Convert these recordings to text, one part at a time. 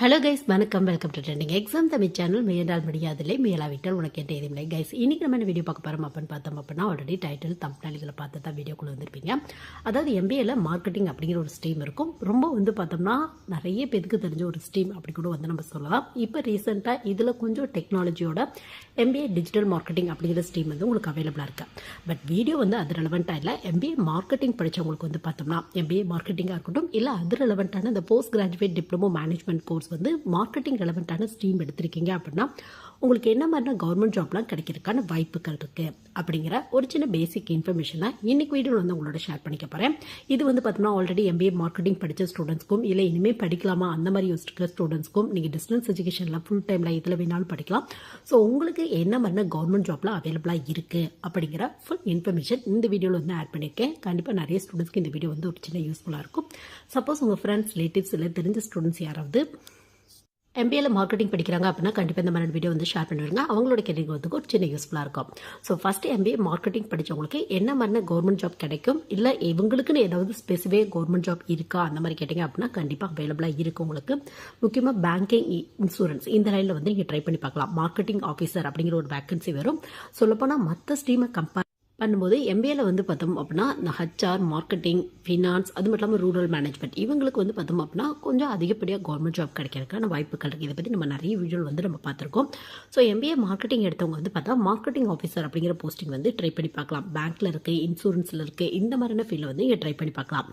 Hello guys வணக்கம். Welcome to trending exam Tamil channel முயன்றால் முடியாதில்லை. முயலாவிட்டால் உனக்கு எந்த எதுவுமில்லை கைஸ் இன்னைக்கு நம்ம வீடியோ பார்க்க போகிறோம் அப்படின்னு பார்த்தோம் அப்படின்னா ஆல்ரெடி டைட்டில் தம்ப்னால் இதில் பார்த்து தான் வீடியோக்குள்ளே வந்திருப்பீங்க. அதாவது எம்பிஏல மார்க்கெட்டிங் அப்படிங்கிற ஒரு ஸ்ட்ரீம் இருக்கும். ரொம்ப வந்து பார்த்தோம்னா நிறைய பேருக்கு தெரிஞ்ச ஒரு ஸ்ட்ரீம் அப்படி கூட வந்து நம்ம சொல்லலாம். இப்போ ரீசெண்டாக இதில் கொஞ்சம் டெக்னாலஜியோட எம்பிஏ டிஜிட்டல் மார்க்கெட்டிங் அப்படிங்கிற ஸ்ட்ரீம் வந்து உங்களுக்கு அவைலபிளாக இருக்குது பட் வீடியோ வந்து அது ரெலவெண்ட்டாக இல்லை. எம்பிஏ மார்க்கெட்டிங் படித்தவங்களுக்கு வந்து பார்த்தோம்னா எம்பிஏ மார்க்கெட்டிங்காக இருக்கட்டும் இல்லை அது ரெலவெண்ட்டான இந்த post graduate diploma management course வந்து மார்க்கெட்டிங் ரெலவெண்ட்டான ஸ்ட்ரீம் எடுத்திருக்கீங்க அப்படின்னா உங்களுக்கு என்ன மாதிரினா கவர்மெண்ட் ஜாப்லாம் கிடைக்கிறதுக்கான வாய்ப்புகள் இருக்குது அப்படிங்கிற ஒரு சின்ன பேசிக் இன்ஃபர்மேஷனை இன்னைக்கு வீடியோவில் வந்து உங்களோட ஷேர் பண்ணிக்க போகிறேன் இது வந்து பார்த்தோம்னா ஆல்ரெடி எம்பிஏ மார்க்கெட்டிங் படித்த ஸ்டூடெண்ட்ஸ்க்கும் இல்லை இனிமேல் படிக்கலாமா அந்த மாதிரி யோசிக்கிற ஸ்டூடெண்ட்ஸ்க்கும் நீங்கள் டிஸ்டன்ஸ் எஜுகேஷனில் ஃபுல் டைமில் இதில் வேணாலும் படிக்கலாம். ஸோ உங்களுக்கு என்ன மாதிரினா கவர்மெண்ட் ஜாப்லாம் அவைலபிளாக இருக்குது அப்படிங்கிற ஃபுல் இன்ஃபர்மேஷன் இந்த வீடியோவில் வந்து ஆட் பண்ணியிருக்கேன் கண்டிப்பாக நிறைய ஸ்டூடெண்ட்ஸ்க்கு இந்த வீடியோ வந்து ஒரு சின்ன யூஸ்ஃபுல்லாக இருக்கும். சப்போஸ் உங்கள் ஃப்ரெண்ட்ஸ் ரிலேட்டிவ்ஸ் இல்லை தெரிஞ்ச ஸ்டூடெண்ட்ஸ் யாராவது எம்பிஏல மார்க்கெட்டிங் படிக்கிறாங்க அப்படின்னா கண்டிப்பாக இந்த மாதிரி வீடியோ வந்து ஷேர் பண்ணிடுங்க. அவங்களோட கெரியர் வந்து ஒரு சின்ன யூஸ்ஃபுல்லாக இருக்கும். ஸோ ஃபஸ்ட்டு எம்பிஏ மார்க்கெட்டிங் படித்தவங்களுக்கு என்ன மாதிரி கவர்மெண்ட் ஜாப் கிடைக்கும்? இல்லை இவங்களுக்குன்னு ஏதாவது ஸ்பெசிஃபிக் கவர்மெண்ட் ஜாப் இருக்கா? அந்த மாதிரி கேட்டிங்க அப்படின்னா கண்டிப்பாக அவைலபிளாக இருக்கும் உங்களுக்கு. முக்கியமாக பேங்கிங் இன்சூரன்ஸ் இந்த லைனில் வந்து நீங்கள் ட்ரை பண்ணி பார்க்கலாம். மார்க்கெட்டிங் ஆஃபீஸர் அப்படிங்கிற ஒரு வேக்கன்சி வரும். சொல்லப்போனால் மற்ற ஸ்ட்ரீமை கம்பேர் பண்ணும்போது எம்பிஏல வந்து பார்த்தோம் அப்படின்னா இந்த ஹச்ஆர் மார்க்கெட்டிங் ஃபினான்ஸ் அது மட்டும் இல்லாமல் ரூரல் மேனேஜ்மெண்ட் இவங்களுக்கு வந்து பார்த்தோம் அப்படின்னா கொஞ்சம் அதிகப்படியாக கவர்மெண்ட் ஜாப் கிடைக்கிறதுக்கான வாய்ப்புகள் இருக்குது இதை பற்றி நம்ம நிறைய வீடியோ வந்து நம்ம பார்த்துருக்கோம். ஸோ எம்பிஏ மார்க்கெட்டிங் எடுத்தவங்க வந்து பார்த்தா மார்க்கெட்டிங் ஆஃபீஸர் அப்படிங்கிற போஸ்டிங் வந்து ட்ரை பண்ணி பார்க்கலாம். பேங்க்கில் இருக்குது இன்சூரன்ஸில் இருக்குது இந்த மாதிரியான ஃபீல்டில் வந்து நீங்கள் ட்ரை பண்ணி பார்க்கலாம்.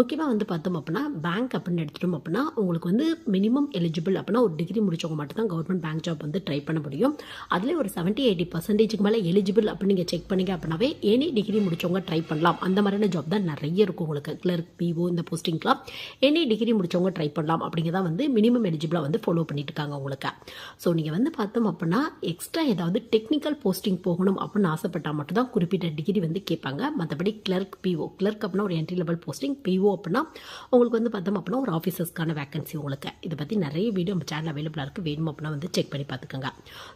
முக்கியமாக வந்து பார்த்தோம் அப்படின்னா பேங்க் அப்படின்னு எடுத்துட்டோம் அப்படின்னா உங்களுக்கு வந்து மினிமம் எலிஜிபிள் அப்படின்னா ஒரு டிகிரி முடிச்சவங்க மட்டும் தான் கவர்மெண்ட் பேங்க் ஜாப் வந்து ட்ரை பண்ண முடியும். அதுலேயே ஒரு செவன்ட்டி எயிட்டி பர்சன்டேஜுக்கு மேலே எலிஜிபிள் அப்படின்னு நீங்கள் செக் பண்ணீங்க அப்படின்னாவே எனி டிகிரி முடித்தவங்க ட்ரை பண்ணலாம். அந்த மாதிரியான ஜாப் தான் நிறைய இருக்கும் உங்களுக்கு. கிளர்க் பிஓ இந்த போஸ்டிங்க்கெலாம் எனி டிகிரி முடித்தவங்க ட்ரை பண்ணலாம். அப்படிங்கிறத வந்து மினிமம் எலிஜிபிளாக வந்து ஃபாலோ பண்ணிட்டு இருக்காங்க உங்களுக்கு. ஸோ நீங்கள் வந்து பார்த்தோம் அப்படின்னா எக்ஸ்ட்ரா ஏதாவது டெக்னிக்கல் போஸ்டிங் போகணும் அப்படின்னு ஆசைப்பட்டால் மட்டும்தான் குறிப்பிட்ட டிகிரி வந்து கேட்பாங்க. மற்றபடி கிளர்க் பிஓ கிளர்க் அப்படின்னா ஒரு என்ட்ரி லெவல் போஸ்டிங் பிஓ அப்படின்னா உங்களுக்கு வந்து பார்த்தோம் அப்படின்னா ஒரு ஆஃபீஸர்ஸ்க்கான வேகன்சி உங்களுக்கு. இதை பற்றி நிறைய வீடியோ நம்ம சேனல் அவைலபிளாக இருக்குது வேணும் அப்படின்னா வந்து செக் பண்ணி பார்த்துக்கோங்க.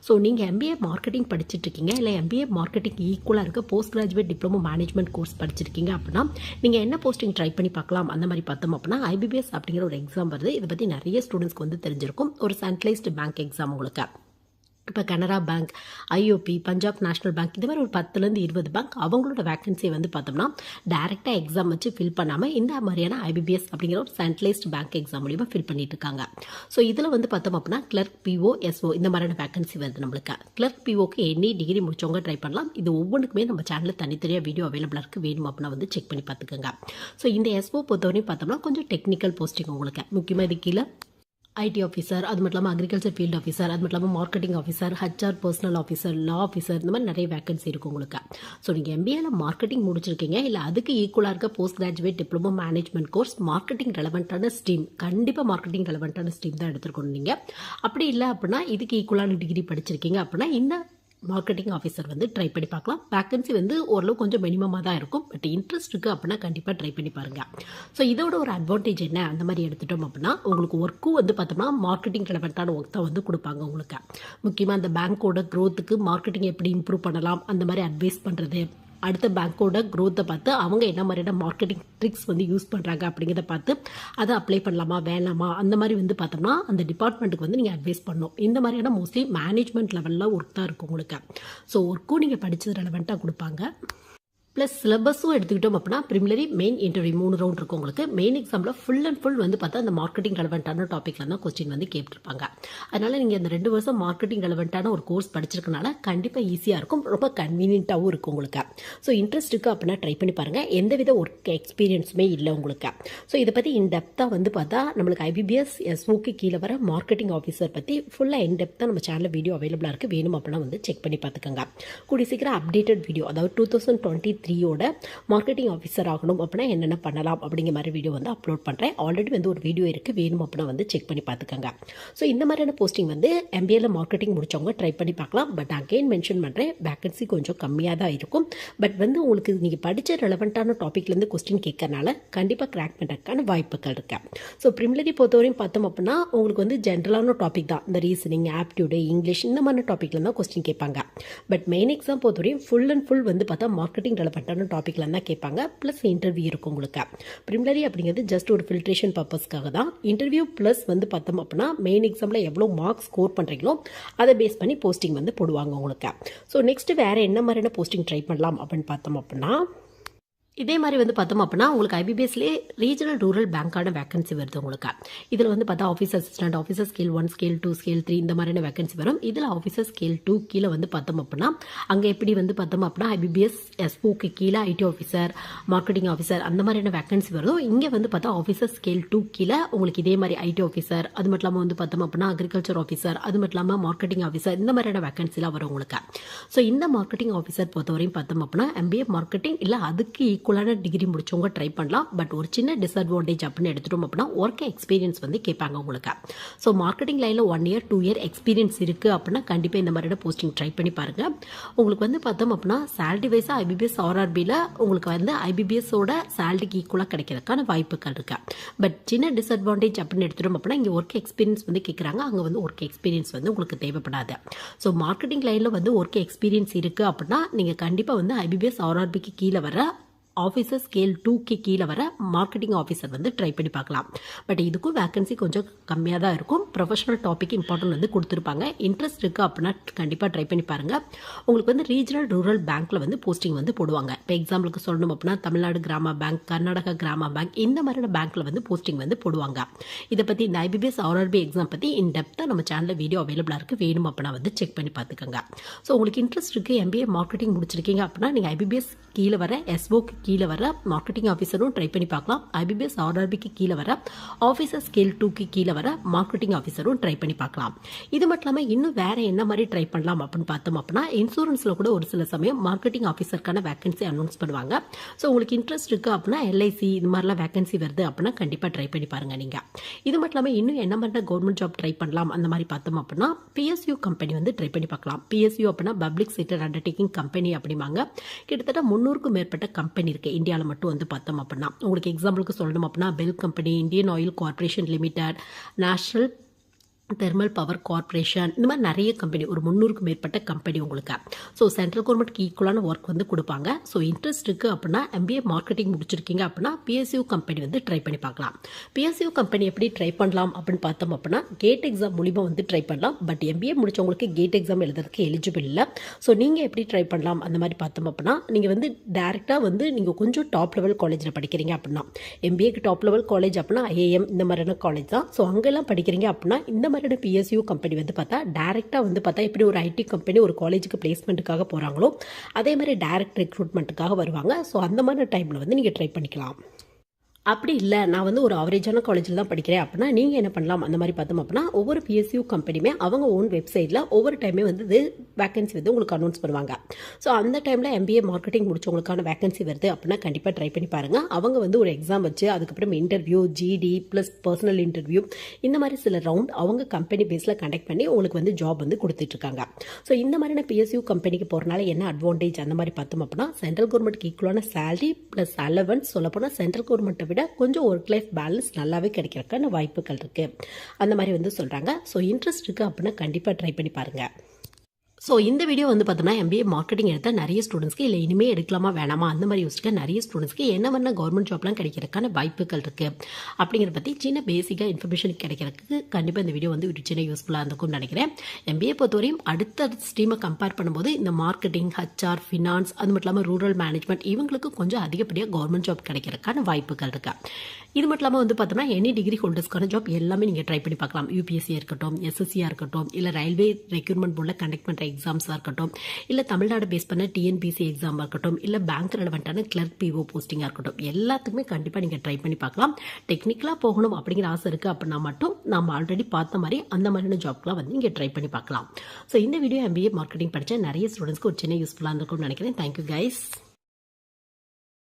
ஸோ நீங்கள் எம்பிஏ மார்க்கெட்டிங் படிச்சுட்டு இருக்கீங்க. இல்லை எம்பிஏ மார்க்கெட்டிங் ஈக்குவலாக இருக்க post graduate diploma management course படிச்சிருக்கீங்க அப்படின்னா நீங்கள் என்ன போஸ்டிங் ட்ரை பண்ணி பார்க்கலாம் அந்த மாதிரி பார்த்தோம் அப்படின்னா ஐபிபிஎஸ் அப்படிங்கிற ஒரு எக்ஸாம் வருது. இதை பற்றி நிறைய ஸ்டூடெண்ட்ஸ்க்கு வந்து தெரிஞ்சிருக்கும். ஒரு சென்ட்ரலைஸ்டு பேங்க் எக்ஸாம் உங்களுக்கு. இப்போ Canara bank IOB Punjab national bank இது மாதிரி ஒரு பத்துலேருந்து இருபது பேங்க் அவங்களோட வேக்கன்சியை வந்து பார்த்தோம்னா டேரெக்டாக எக்ஸாம் வச்சு ஃபில் பண்ணாமல் இந்த மாதிரியான ஐபிபிஎஸ் அப்படிங்கிற ஒரு சென்ட்ரலைஸ்டு பேங்க் எக்ஸாம் மூலியமாக ஃபில் பண்ணிட்டு இருக்காங்க ஸோ இதில் வந்து பார்த்தோம் அப்படின்னா கிளர்க் பிஓ எஸ்ஓ இந்த மாதிரியான வேக்கன்சி வருது நம்மளுக்கு. கிளர்க் பிஓக்கு எனி டிகிரி முடிச்சவங்க ட்ரை பண்ணலாம். இது ஒவ்வொன்றுக்குமே நம்ம சேனலில் தனித்தனியாக வீடியோ அவைலபிளாக இருக்குது வேணும் அப்படின்னா வந்து செக் பண்ணி பார்த்துக்கோங்க. ஸோ இந்த எஸ்ஓ பொறுத்தவரையும் பார்த்தோம்னா கொஞ்சம் டெக்னிக்கல் போஸ்டிங் உங்களுக்கு. முக்கியமாக இது கீழே ஐடி ஆஃபீஸர் அது மட்டும் இல்லாமல் அக்ரிகல்ச்சர் ஃபீல்டு ஆஃபீஸர் அது மட்டும் இல்லாமல் marketing officer HR personnel officer law officer இந்த மாதிரி நிறைய வேகன்சி இருக்கும் உங்களுக்கு. ஸோ நீங்கள் எம்பிஏல மார்க்கெட்டிங் முடிச்சிருக்கீங்க இல்லை அதுக்கு ஈக்குவலாக இருக்க post graduate diploma management course marketing ரெலவெண்ட்டான stream கண்டிப்பாக மார்க்கெட்டிங் ரெலவெண்ட்டான ஸ்ட்ரீம் தான் எடுத்துருக்கணும் நீங்கள் அப்படி இல்லை அப்படின்னா இதுக்கு ஈக்குவலான டிகிரி படிச்சிருக்கீங்க அப்படின்னா இந்த மார்க்கெட்டிங் ஆஃபீஸர் வந்து ட்ரை பண்ணி பார்க்கலாம். வேக்கன்சி வந்து ஓரளவு கொஞ்சம் மினிமமாக தான் இருக்கும். பட் இன்ட்ரெஸ்ட் இருக்குது அப்படின்னா கண்டிப்பாக ட்ரை பண்ணி பாருங்கள் ஸோ இதோட ஒரு அட்வான்டேஜ் என்ன? அந்த மாதிரி எடுத்துட்டோம் அப்படின்னா உங்களுக்கு ஒர்க்கும் வந்து பார்த்தோம்னா மார்க்கெட்டிங் ரிலவெண்ட்டான ஒர்க் தான் வந்து கொடுப்பாங்க உங்களுக்கு. முக்கியமாக அந்த பேங்க்கோட க்ரோத்துக்கு மார்க்கெட்டிங் எப்படி இம்ப்ரூவ் பண்ணலாம் அந்த மாதிரி அட்வைஸ் பண்ணுறது அடுத்த பேங்க்கோட க்ரோத்தை பார்த்து அவங்க என்ன மாதிரியான மார்க்கெட்டிங் ட்ரிக்ஸ் வந்து யூஸ் பண்ணுறாங்க அப்படிங்கிறத பார்த்து அதை அப்ளை பண்ணலாமா வேணாமா? அந்த மாதிரி வந்து பார்த்தோம்னா அந்த டிபார்ட்மெண்ட்டுக்கு வந்து நீங்கள் அட்வைஸ் பண்ணணும். இந்த மாதிரியான மோஸ்ட்லி மேனேஜ்மெண்ட் லெவலில் ஒர்க் தான் இருக்கும் உங்களுக்கு. ஸோ ஒர்க்கும் நீங்கள் படித்தது ரெலவெண்ட்டாக கொடுப்பாங்க. ப்ளஸ் சிலபஸும் எடுத்துக்கிட்டோம் அப்படின்னா ப்ரிமிலரி மெயின் இன்டர்வியூ மூணு ரவுண்ட் இருக்கும் உங்களுக்கு. மெயின் எக்ஸாமில் ஃபுல் அண்ட் ஃபுல் வந்து பார்த்தா அந்த மார்க்கெட்டிங் ரெலவெண்ட்டான டாப்பிக்கில் தான் கொஸ்டின் வந்து கேட்டிருப்பாங்க. அதனால் நீங்கள் இந்த ரெண்டு வருஷம் மார்க்கெட்டிங் ரெலவெண்ட்டான ஒரு கோர்ஸ் படிச்சிருக்கனால கண்டிப்பாக ஈஸியாக இருக்கும். ரொம்ப கன்வீனியண்ட்டாகவும் இருக்கும் உங்களுக்கு. ஸோ இன்ட்ரெஸ்ட் இருக்குது அப்படின்னா ட்ரை பண்ணி பாருங்கள் எந்தவித ஒர்க் எக்ஸ்பீரியன்ஸுமே இல்லை உங்களுக்கு. ஸோ இதை பற்றி இன்டெப்த்தாக வந்து பார்த்தா நம்மளுக்கு ஐபிபிஎஸ் எஸ்ஓக்கு கீழே வர மார்க்கெட்டிங் ஆஃபீஸர் பற்றி ஃபுல்லாக இன்டெப்த்தாக நம்ம சேனலில் வீடியோ அவைலபிளாக இருக்குது வேணும் அப்படின்னா வந்து செக் பண்ணி பார்த்துக்கோங்க. கூடிய சீக்கிரம் அப்டேட்டட் வீடியோ அதாவது டூ தௌசண்ட் டுவெண்ட்டி த்ரீயோட மார்க்கெட்டிங் ஆஃபீஸர் ஆகணும் அப்படின்னா என்னென்ன பண்ணலாம் அப்படிங்கிற மாதிரி வீடியோ வந்து அப்லோட் பண்ணுறேன் ஆல்ரெடி வந்து ஒரு வீடியோ இருக்குது வேணும் அப்படின்னா வந்து செக் பண்ணி பார்த்துக்கோங்க. ஸோ இந்த மாதிரியான போஸ்டிங் வந்து எம்பிஏல மார்க்கெட்டிங் முடிச்சவங்க ட்ரை பண்ணி பார்க்கலாம். பட் அகெயின் மென்ஷன் பண்ணுறேன் வேகன்சி கொஞ்சம் கம்மியாக தான் இருக்கும். பட் வந்து உங்களுக்கு நீங்கள் படித்த ரெலவெண்ட்டான டாப்பிக்லேருந்து கொஸ்டின் கேட்கறனால கண்டிப்பாக கிராக் பண்ணுறதுக்கான வாய்ப்புகள் இருக்கு. ஸோ ப்ரிமிலரி பொறுத்தவரையும் பார்த்தோம் அப்படின்னா உங்களுக்கு வந்து ஜென்ரலான டாபிக் தான். இந்த ரீசனிங் ஆப்டியூடு இங்கிலீஷ் இந்த மாதிரி டாப்பிக்ல தான் கொஸ்டின் கேட்பாங்க. பட் மெயின் எக்ஸாம் பொறுத்தவரையும் ஃபுல் அண்ட் ஃபுல் வந்து பார்த்தா மார்க்கெட்டிங் ரெலவெண்ட் சம்மந்தப்பட்ட டாப்பிக்லாம் தான் கேட்பாங்க. ப்ளஸ் இன்டர்வியூ இருக்கும் உங்களுக்கு. ப்ரிமிலரி அப்படிங்கிறது ஜஸ்ட் ஒரு ஃபில்ட்ரேஷன் பர்பஸ்க்காக தான். இன்டர்வியூ ப்ளஸ் வந்து பார்த்தோம் அப்படின்னா மெயின் எக்ஸாமில் எவ்வளோ மார்க்ஸ் ஸ்கோர் பண்ணுறீங்களோ அதை பேஸ் பண்ணி போஸ்டிங் வந்து போடுவாங்க உங்களுக்கு. ஸோ நெக்ஸ்ட்டு வேறு என்ன மாதிரியான போஸ்டிங் ட்ரை பண்ணலாம் அப்படின்னு பார்த்தோம் அப்படின்னா இதே மாதிரி வந்து பார்த்தோம் அப்படின்னா உங்களுக்கு ஐபிபிஎஸ்லேயே ரீஜனல் ரூரல் பேங்க்கான வேகன்சி வருது உங்களுக்கு. இதில் வந்து பார்த்தா office assistant officer scale one scale two scale three இந்த மாதிரியான வேகன்சி வரும். இதில் ஆஃபீஸர் ஸ்கேல் டூ கீழே வந்து பார்த்தோம் அப்படின்னா அங்கே எப்படி வந்து பார்த்தோம் அப்படின்னா ஐபிபிஎஸ் எஸ்ஓக்கு கீழே ஐடி ஆஃபீஸர் மார்க்கெட்டிங் ஆஃபீஸர் அந்த மாதிரியான வேகன்சி வருதோ இங்கே வந்து பார்த்தா ஆஃபீஸர் ஸ்கேல் டூ கீழே உங்களுக்கு இதே மாதிரி ஐடி ஆஃபீஸர் அது மட்டும் இல்லாமல் வந்து பார்த்தோம் அப்படின்னா அக்ரிகல்ச்சர் ஆஃபீஸர் அது மட்டும் இல்லாமல் மார்க்கெட்டிங் ஆஃபீஸர் இந்த மாதிரியான வேகன்சிலாம் வரும் உங்களுக்கு. ஸோ இந்த மார்க்கெட்டிங் ஆஃபீஸர் பொறுத்தவரையும் பார்த்தோம் அப்படின்னா எம்பிஏ மார்க்கெட்டிங் இல்லை அதுக்கு ஈக்குவலான டிகிரி முடிச்சவங்க ட்ரை பண்ணலாம். பட் ஒரு சின்ன டிஸ்அட்வான்டேஜ் அப்படின்னு எடுத்துட்டோம் அப்படின்னா ஒர்க் எக்ஸ்பீரியன்ஸ் வந்து கேட்பாங்க உங்களுக்கு. ஸோ மார்க்கெட்டிங் லைனில் one year two year experience இருக்குது அப்படின்னா கண்டிப்பாக இந்த மாதிரியான போஸ்டிங் ட்ரை பண்ணி பாருங்கள் உங்களுக்கு வந்து பார்த்தோம் அப்படின்னா சேலரி வைஸாக ஐபிபிஎஸ் ஆர்ஆர்பியில் உங்களுக்கு வந்து ஐபிபிஎஸோட சேலரிக்கு ஈக்குவலாக கிடைக்கிறதுக்கான வாய்ப்புகள் இருக்கு. பட் சின்ன டிஸ்அட்வான்டேஜ் அப்படின்னு எடுத்துட்டோம் அப்படின்னா இங்கே ஒர்க் எக்ஸ்பீரியன்ஸ் வந்து கேட்குறாங்க அங்கே வந்து ஒர்க் எக்ஸ்பீரியன்ஸ் வந்து உங்களுக்கு தேவைப்படாது. ஸோ மார்க்கெட்டிங் லைனில் வந்து ஒர்க் எக்ஸ்பீரியன்ஸ் இருக்குது அப்படின்னா நீங்கள் கண்டிப்பாக வந்து ஐபிபிஎஸ் ஆர்ஆர்பிக்கு கீழே வர ஆஃபீஸர் ஸ்கேல் டூக்கு கீழே வர மார்க்கெட்டிங் ஆஃபீஸர் வந்து ட்ரை பண்ணி பார்க்கலாம். பட் இதுக்கும் வேகன்சி கொஞ்சம் கம்மியாக தான் இருக்கும். ப்ரொஃபஷனல் டாபிக் இம்பார்ட்டன்ட் வந்து கொடுத்துருப்பாங்க. இன்ட்ரெஸ்ட் இருக்குது அப்படின்னா கண்டிப்பாக ட்ரை பண்ணி பாருங்கள் உங்களுக்கு வந்து ரீஜனல் ரூரல் பேங்க்கில் வந்து போஸ்டிங் வந்து போடுவாங்க. இப்போ எக்ஸாம்பிளுக்கு சொல்லணும் அப்படின்னா தமிழ்நாடு கிராம பேங்க் கர்நாடகா கிராம பேங்க் இந்த மாதிரியான பேங்க்கில் வந்து போஸ்டிங் வந்து போடுவாங்க. இதை பற்றி இந்த ஐபிபிஎஸ் ஆர்ஆர்பி எக்ஸாம் பற்றி இன் டெப்த்தாக நம்ம சேனலில் வீடியோ அவைலபிளாக இருக்குது வேணும் அப்படின்னா வந்து செக் பண்ணி பார்த்துக்கோங்க. ஸோ உங்களுக்கு இன்ட்ரெஸ்ட் இருக்குது எம்பிஏ மார்க்கெட்டிங் முடிச்சிருக்கீங்க அப்படின்னா நீங்கள் ஐபிபிஎஸ் கீழே வர எஸ்ஓக்கு கீழே வர மார்க்கெட்டிங் ஆஃபீஸரும் ட்ரை பண்ணி பார்க்கலாம். ஐபிபிஎஸ் ஆர்ஆர்பிக்கு கீழே வர ஆஃபீஸர் ஸ்கேல் டூக்கு கீழே வர மார்க்கெட்டிங் ஆஃபீஸரும் ட்ரை பண்ணி பார்க்கலாம். இது மட்டும் இல்லாமல் இன்னும் வேற என்ன மாதிரி ட்ரை பண்ணலாம் அப்படின்னு பார்த்தோம் அப்படின்னா இன்சூரன்ஸில் கூட ஒரு சில சமயம் மார்க்கெட்டிங் ஆஃபீஸருக்கான வேகன்சி அனௌன்ஸ் பண்ணுவாங்க. ஸோ உங்களுக்கு இன்ட்ரெஸ்ட் இருக்குது அப்படின்னா எல்ஐசி இது மாதிரிலாம் வேகன்சி வருது அப்படின்னா கண்டிப்பாக ட்ரை பண்ணி பாருங்கள் நீங்கள் இது மட்டும் இல்லாமல் இன்னும் என்ன மாதிரி கவர்மெண்ட் ஜாப் ட்ரை பண்ணலாம் அந்த மாதிரி பார்த்தோம் அப்படின்னா பிஎஸ்யூ கம்பெனி வந்து ட்ரை பண்ணி பார்க்கலாம். பிஎஸ்யூ அப்படின்னா பப்ளிக் செக்டர் அண்டர்டேக்கிங் கம்பெனி அப்படிம்பாங்க. கிட்டத்தட்ட முந்நூறுக்கும் மேற்பட்ட கம்பெனி இருக்கு இந்தியாவில் மட்டும் வந்து பார்த்தோம் அப்படின்னா உங்களுக்கு எக்ஸாம்பிளுக்கு சொல்லணும் அப்படின்னா BEL company Indian oil corporation limited national thermal power corporation இந்த மாதிரி நிறைய கம்பெனி ஒரு முந்நூறுக்கும் மேற்பட்ட கம்பெனி உங்களுக்கு? ஸோ சென்ட்ரல் கவர்மெண்ட்க்கு ஈக்குவலான ஒர்க் வந்து கொடுப்பாங்க. ஸோ இன்ட்ரெஸ்ட் இருக்குது அப்படின்னா எம்பிஏ மார்க்கெட்டிங் முடிச்சிருக்கீங்க அப்படின்னா பிஎஸ்யூ கம்பெனி வந்து ட்ரை பண்ணி பார்க்கலாம். பிஎஸ்யூ கம்பெனி எப்படி ட்ரை பண்ணலாம் அப்படின்னு பார்த்தோம் அப்படின்னா கேட் எக்ஸாம் மூலிமா வந்து ட்ரை பண்ணலாம். பட் எம்பிஏ முடிச்சவங்களுக்கு கேட் எக்ஸாம் எழுதுறதுக்கு எலிஜிபிள் இல்லை. ஸோ நீங்கள் எப்படி ட்ரை பண்ணலாம்? அந்த மாதிரி பார்த்தோம் அப்படின்னா நீங்கள் வந்து டேரெக்டாக வந்து நீங்கள் கொஞ்சம் டாப் லெவல் காலேஜில் படிக்கிறீங்க அப்படின்னா எம்பிஏக்கு டாப் லெவல் காலேஜ் அப்படின்னா ஐஏஎம் இந்த மாதிரியான காலேஜ் தான். ஸோ அங்கெல்லாம் படிக்கிறீங்க அப்படின்னா இந்த மாதிரியான பிஎஸ்யூ கம்பெனி வந்து பார்த்தா டேரெக்டாக வந்து பார்த்தா எப்படி ஒரு ஐடி கம்பெனி ஒரு காலேஜுக்கு பிளேஸ்மெண்ட்டுக்காக போகிறாங்களோ அதே மாதிரி டேரக்ட் ரெக்ரூட்மெண்ட்டுக்காக வருவாங்க. ஸோ அந்த மாதிரி டைமில் வந்து நீங்கள் ட்ரை பண்ணிக்கலாம். அப்படி இல்லை. நான் வந்து ஒரு அவரேஜான காலேஜில் தான் படிக்கிறேன் அப்படின்னா நீங்கள் என்ன பண்ணலாம்? அந்த மாதிரி பார்த்தோம் அப்படின்னா ஒவ்வொரு பிஎஸ்யூ கம்பெனியுமே அவங்க ஓன் வெப்சைட்டில் ஒவ்வொரு டைமே வந்து இது வேக்கன்சி வந்து உங்களுக்கு அனௌன்ஸ் பண்ணுவாங்க. ஸோ அந்த டைமில் எம்பிஏ மார்க்கெட்டிங் முடிச்சவங்களுக்கான வேக்கன்சி வருது அப்படின்னா கண்டிப்பாக ட்ரை பண்ணி பாருங்கள் அவங்க வந்து ஒரு எக்ஸாம் வச்சு அதுக்கப்புறம் interview GD plus personal interview இந்த மாதிரி சில ரவுண்ட் அவங்க கம்பெனி பேஸில் கண்டக்ட் பண்ணி உங்களுக்கு வந்து ஜாப் வந்து கொடுத்துட்ருக்காங்க ஸோ இந்த மாதிரியான பிஎஸ்யூ கம்பெனிக்கு போகிறனால என்ன அட்வான்டேஜ் அந்த மாதிரி பார்த்தோம் அப்படின்னா சென்ட்ரல் கவர்மெண்ட்டுக்கு ஈக்குவலான சேலரி ப்ளஸ் அலவன்ஸ் சொல்லப்போனால் சென்ட்ரல் கவர்மெண்ட்டை விட கொஞ்சம் ஒர்க் லைஃப் பேலன்ஸ் நல்லாவே கிடைக்கிறதுக்கான வாய்ப்புகள் இருக்குது அந்த மாதிரி வந்து சொல்கிறாங்க ஸோ இன்ட்ரெஸ்ட் இருக்குது அப்படின்னா கண்டிப்பாக ட்ரை பண்ணி பாருங்கள் ஸோ இந்த வீடியோ வந்து பார்த்தோம்னா எம்பிஏ மார்க்கெட்டிங் எடுத்தால் நிறைய ஸ்டூடெண்ட்ஸ்க்கு இல்லை இனிமேல் எடுக்கலாமா வேணாமா அந்த மாதிரி யோசிச்சுக்க நிறைய ஸ்டூடெண்ட்ஸ்க்கு என்ன பண்ண கவர்மெண்ட் ஜாப்லாம் கிடைக்கிறதுக்கான வாய்ப்புகள் இருக்குது அப்படிங்கிறத பற்றி சின்ன பேசிக்காக இன்ஃபர்மேஷன் கிடைக்கிறதுக்கு கண்டிப்பாக இந்த வீடியோ வந்து ஒரு சின்ன யூஸ்ஃபுல்லாக இருந்திருக்கும்னு நினைக்கிறேன். எம்பிஏ பொறுத்தவரையும் அடுத்த ஸ்ட்ரீமை கம்பேர் பண்ணும்போது இந்த மார்க்கெட்டிங் ஹச்ஆர் ஃபினான்ஸ் அது மட்டும் இல்லாமல் ரூரல் மேனேஜ்மெண்ட் இவங்களுக்கு கொஞ்சம் அதிகப்படியாக கவர்மெண்ட் ஜாப் கிடைக்கிறதுக்கான வாய்ப்புகள் இருக்குது இது மட்டும் இல்லாமல் வந்து பார்த்தோம்னா எனி டிகிரி ஹோல்டர்ஸ்க்கான ஜாப் எல்லாமே நீங்கள் ட்ரை பண்ணி பார்க்கலாம். யூபிஎஸ்சியாக இருக்கட்டும் எஸ்எஸ்சியாக இருக்கட்டும் இல்லை ரயில்வே ரெக்யூர்மெண்ட் போர்டில் கண்டக்ட் பண்ணுற எக்ஸாம்ஸாக இருக்கட்டும் இல்லை தமிழ்நாடு பேஸ் பண்ண டிஎன்பிசி எக்ஸாமாக இருக்கட்டும் இல்லை பேங்க் ரெலவெண்ட்டான கிளர்க் பிஓ போஸ்டிங்காக இருக்கட்டும் எல்லாத்துக்குமே கண்டிப்பாக நீங்கள் ட்ரை பண்ணி பார்க்கலாம். டெக்னிக்கலாக போகணும் அப்படிங்கிற ஆசை இருக்குது அப்படின்னா மட்டும் நம்ம ஆல்ரெடி பார்த்த மாதிரி அந்த மாதிரியான ஜாப்லாம் வந்து நீங்கள் ட்ரை பண்ணி பார்க்கலாம். ஸோ இந்த வீடியோ எம்பிஏ மார்க்கெட்டிங் படித்த நிறைய ஸ்டூடெண்ட்ஸ்க்கு ஒரு சின்ன யூஸ்ஃபுல்லாக இருக்கும்னு நினைக்கிறேன். Thank you guys